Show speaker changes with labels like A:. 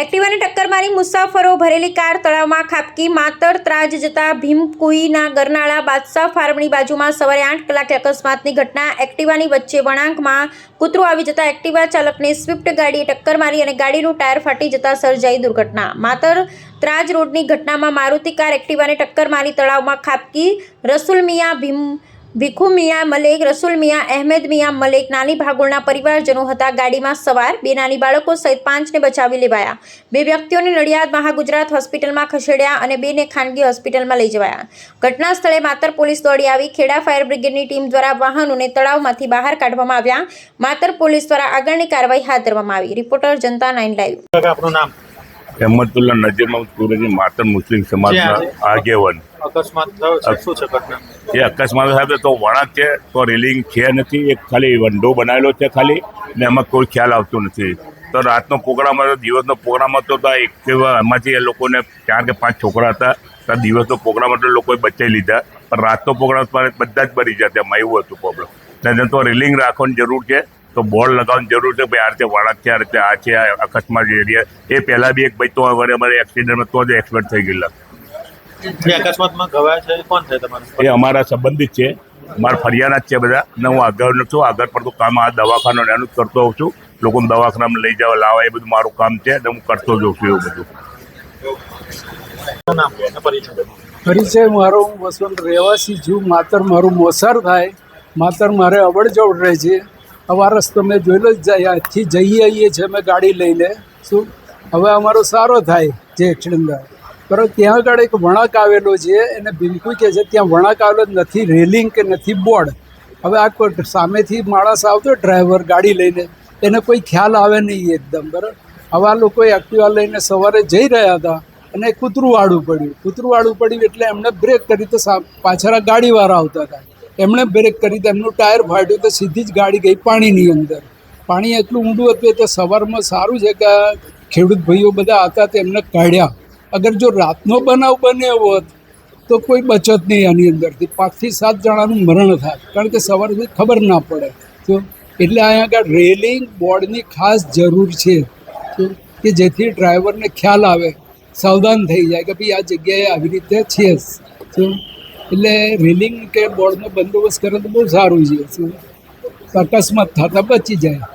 A: એક્ટિવાને ટક્કર મારી મુસાફરો ભરેલી કાર તળાવમાં ખાબકી. માતર ત્રાજ જતા ભીમકુઈના ગરનાળા બાદશાહ ફાર્મની બાજુમાં સવારે આઠ કલાકે અકસ્માતની ઘટના. એક્ટિવાની વચ્ચે વળાંકમાં કૂતરું આવી જતા એક્ટિવા ચાલકને સ્વિફ્ટ ગાડીએ ટક્કર મારી અને ગાડીનું ટાયર ફાટી જતા સર્જાઈ દુર્ઘટના. માતર ત્રાજ રોડની ઘટનામાં મારુતિ કાર એક્ટિવાને ટક્કર મારી તળાવમાં ખાબકી. રસુલ મિયા ભીમ ભીખુ મિયા, મલેક, રસુલ મિયા, અહેમદ મિયા, મલેક નાની ભાગોળના પરિવારજનો હતા. ગાડીમાં સવાર બે નાની બાળકો સહિત પાંચને બચાવી લેવાયા. બે વ્યક્તિઓને નડિયાદ મહાગુજરાત હોસ્પિટલમાં ખસેડ્યા અને બેને ખાનગી હોસ્પિટલમાં લઈ જવાયા. ઘટના સ્થળે માતર પોલીસ દોડી આવી. ખેડા ફાયર બ્રિગેડની ટીમ દ્વારા વાહનોને તળાવમાંથી બહાર કાઢવામાં આવ્યા. માતર પોલીસ દ્વારા આગળની કાર્યવાહી હાથ ધરવામાં આવી. Reporter Janta nine live.
B: આપનું નામ?
C: અહેમદુલ્લા નજીરમાં સુરતની માત્ર મુસ્લિમ સમાજના. આગેવાન. એ અકસ્માત સાથે તો વળાંક છે તો રેલિંગ છે નથી એક ખાલી વંડો બનાવેલો છે ખાલી ને એમાં કોઈ ખ્યાલ આવતો નથી. તો રાતનો પ્રોગ્રામ હતો દિવસનો પ્રોગ્રામ હતો તો એક એમાંથી એ લોકોને ચાર કે પાંચ છોકરા હતા તો દિવસનો પ્રોગ્રામ હતો લોકોએ બચાવી લીધા. પણ રાતનો પ્રોગ્રામ પર બધા જ મરી જતા એમાં એવું હતું પ્રોબ્લેમ તો રેલિંગ રાખવાની જરૂર છે. તો બોર્ડ લગાવવાની જરૂર છે ભાઈ આ રીતે વળાંક છે આ રીતે આ છે આ અકસ્માત એરિયા. એ પહેલાં બી એક ભાઈ તો વડે અમારે એક્સિડન્ટમાં તો જ એક્સપર્ટ થઈ ગયેલા.
B: અકસ્માતમાં ઘવાયા છે એ કોણ છે તમારે?
C: એ અમારા સંબંધિત છે. મારા ફરિયાના જ છે બધા. ને હું આગળ છું આગળ પડતું કામ આ દવાખાનું એનું જ કરતો હોઉં છું. લોકોને દવાખાનામાં લઈ જવા લાવવા એ બધું મારું કામ છે. ને હું કરતો જ હોઉં છું એવું બધું.
B: પરિચય
D: મારો હું વસંત રહેવાસી છું. માતર મારું મોસાર થાય. માતર મારે અવડજવડ રહે છે. અવારસ તમે જોઈ લો જ અહીંથી જઈએ, આવીએ છીએ અમે ગાડી લઈને. શું? હવે અમારો સારો થાય જે એક્સિડન્ટ બરાબર ત્યાં આગળ એક વણાક આવેલો છે, એને બિલકુલ કહે છે, ત્યાં વણાક આવેલો નથી, રેલિંગ કે નથી, બોર્ડ. હવે આ સામેથી માણસ આવતો ડ્રાઈવર ગાડી લઈને, એને કોઈ ખ્યાલ આવે નહીં એકદમ, બરાબર? હવે આ લોકો એક્ટિવા લઈને સવારે જઈ રહ્યા હતા અને કૂતરું વાળું પડ્યું. કૂતરું વાળું પડ્યું એટલે એમણે બ્રેક કરી તો પાછળ ગાડીવાળા આવતા હતા. એમણે બ્રેક કરી એમનું ટાયર ફાટ્યું તો સીધી જ ગાડી ગઈ પાણીની અંદર. પાણી એટલું ઊંડું હતું તો સવારમાં સારું છે કે ખેડૂત ભાઈઓ બધા હતા તે એમને કાઢ્યા. અગર જો રાતનો બનાવ બન્યો હોત તો કોઈ બચત નહીં આની અંદરથી. પાંચથી સાત જણાનું મરણ થાય. કારણ કે સવારથી ખબર ના પડે. તો એટલે અહીંયા આગળ રેલિંગ બોર્ડની ખાસ જરૂર છે. કે જેથી ડ્રાઈવરને ખ્યાલ આવે, સાવધાન થઈ જાય કે ભાઈ આ જગ્યાએ આવી રીતે છે. એટલે રેલિંગ કે બોર્ડનો બંદોબસ્ત કરે તો બહુ સારું છે. અકસ્માત થતાં બચી જાય.